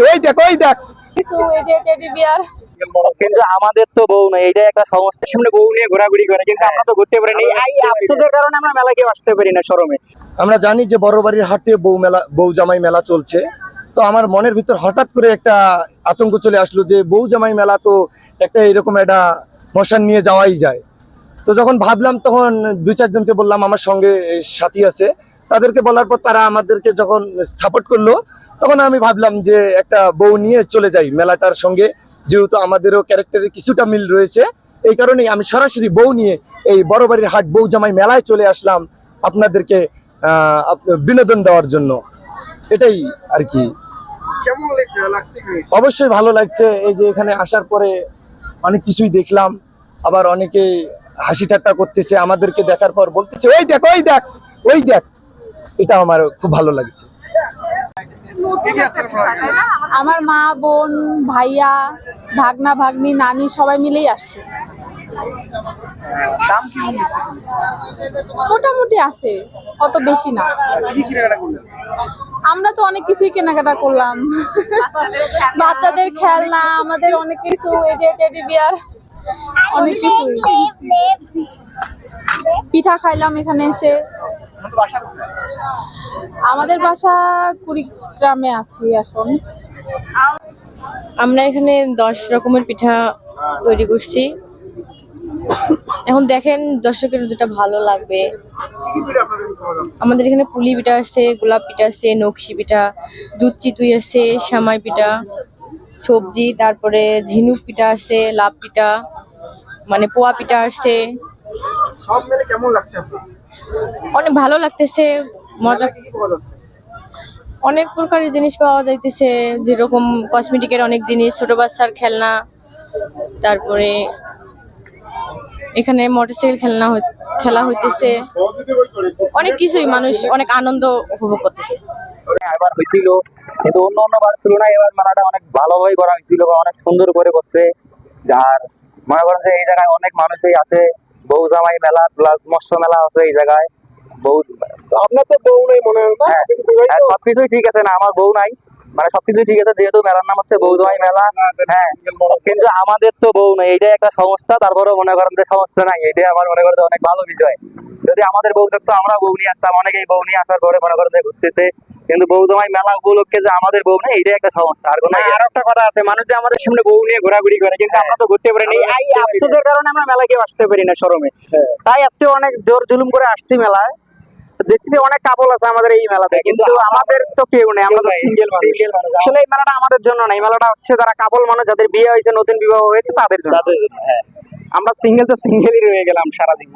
বলতেছে ওই দেখ ওই দেখ। কিছু এই যে টেডি বিয়ার কিন্তু আমাদের তো বউ নেই এটা একটা সমস্যা। সামনে বউ নিয়ে ঘোরাঘুরি করে কিন্তু আমরা তো ঘুরতে পারিনি। এই আফসোসের কারণে আমরা মেলা কেউ আসতে পারি না শরমে। আমরা জানি যে বড় বাড়ির হাটে বউ মেলা বউ জামাই মেলা চলছে। তো আমার মনের ভিতর হঠাৎ করে একটা আতঙ্ক চলে আসলো যে বউ জামাই মেলা তো একটা এরকম একটা মশান নিয়ে যাওয়াই যায়। তো যখন ভাবলাম তখন দুই চারজনকে বললাম আমার সঙ্গে সাথী আছে। তাদেরকে বলার পর তারা আমাদেরকে যখন সাপোর্ট করল তখন আমি ভাবলাম যে একটা বউ নিয়ে চলে যাই মেলাটার সঙ্গে। যেহেতু আমাদেরও ক্যারেক্টারের কিছুটা মিল রয়েছে এই কারণেই আমি সরাসরি বউ নিয়ে এই বড় বাড়ির হাট বউ জামাই মেলায় চলে আসলাম আপনাদেরকে বিনোদন দেওয়ার জন্য। এটাই আর কি? অবশ্যই ভালো লাগছে। এই যে এখানে আসার পরে অনেক কিছুই দেখলাম। আবার অনেকে হাসি ঠাট্টা করতেছে আমাদেরকে দেখার পর বলতেছে ওই দেখ ওই দেখ ওই দেখ। এটা আমার খুব ভালো লাগছে? আমার মা, বোন, ভাইয়া, ভাগনা, ভাগ্নি, নানি সবাই মিলেই আসছে? মোটামুটি আছে, অত বেশি না? আমরা তো অনেক কিছুই কেনাকাটা করলাম বাচ্চাদের খেলনা, আমাদের অনেক কিছু, এই যে টেডি বিয়ার অনেক কিছুই পিঠা খাইলাম এখানে এসে আমাদের বাসা কুড়িগ্রামে আছি এখন আমরা এখানে দশ রকমের পিঠা তৈরি করছি এখন দেখেন দর্শকের যেটা ভালো লাগবে? আমাদের এখানে পুলি পিঠা আছে গোলাপ পিঠা আছে নকশি পিঠা দুধ চিতুই আছে শ্যামাই পিঠা সবজি তারপরে ঝিনুক পিঠা আছে লাভ পিঠা মানে পোয়া পিঠা আছে সব মিলে কেমন লাগছে আপনার? অনেক ভালো লাগতেছে মজা? অনেক প্রকারের জিনিস পাওয়া যাইতেছে, যেরকম কসমেটিকের অনেক জিনিস, ছোট বাচ্চার খেলনা, তারপরে এখানে মোটরসাইকেল খেলনা খেলা হইতেছে। অনেক কিছুই মানুষ অনেক আনন্দ উপভোগ করতেছে। এবার হয়েছিল কিন্তু অন্য অন্য বার তুলনায় এবার মেলাটা অনেক ভালোভাবে করা হয়েছিল বা অনেক সুন্দর করে করছে। যার মনে করেন যে এই জায়গায় অনেক মানুষই আছে, বউ জামাই মেলা প্লাস মৎস্য মেলা আছে এই জায়গায়। বউ আপনার তো বউ নেই মনে হয় না? হ্যাঁ, হ্যাঁ, সবকিছুই ঠিক আছে না আমার বউ নাই। মানে সবকিছু ঠিক আছে যেহেতু মেলার নাম হচ্ছে বউ মেলা। হ্যাঁ কিন্তু আমাদের তো বউ নেই এইটাই একটা সমস্যা তারপরে মনে করেন যে সমস্যা নাই এটাই আমার মনে করেন অনেক ভালো বিষয়। যদি আমাদের বউ থাকতো আমরা বউ নিয়ে আসতাম অনেকেই বউ নিয়ে আসার পরে মনে করেন যে ঘুরতেছে। কিন্তু বউ জামাই মেলা উপলক্ষে যে আমাদের বউ নেই এটাই একটা সমস্যা আর কোনো আর একটা কথা আছে মানুষ যে আমাদের সামনে বউ নিয়ে ঘোরাঘুরি করে কিন্তু আমরা তো ঘুরতে পারিনি। এই আফসোসের কারণে আমরা মেলা কেউ আসতে পারি না শরমে। তাই আজকে অনেক জোর জুলুম করে আসছি মেলায়। দেখছি যে অনেক কাপল আছে আমাদের এই মেলাতে কিন্তু আমাদের তো কেউ নেই আমরা তো সিঙ্গেল মানুষ। আসলে এই মেলাটা আমাদের জন্য না এই মেলাটা হচ্ছে যারা কাপল মানুষ যাদের বিয়ে হয়েছে নতুন বিবাহ হয়েছে তাদের জন্য। আমরা সিঙ্গেল তো সিঙ্গেলই রয়ে গেলাম সারাদিন।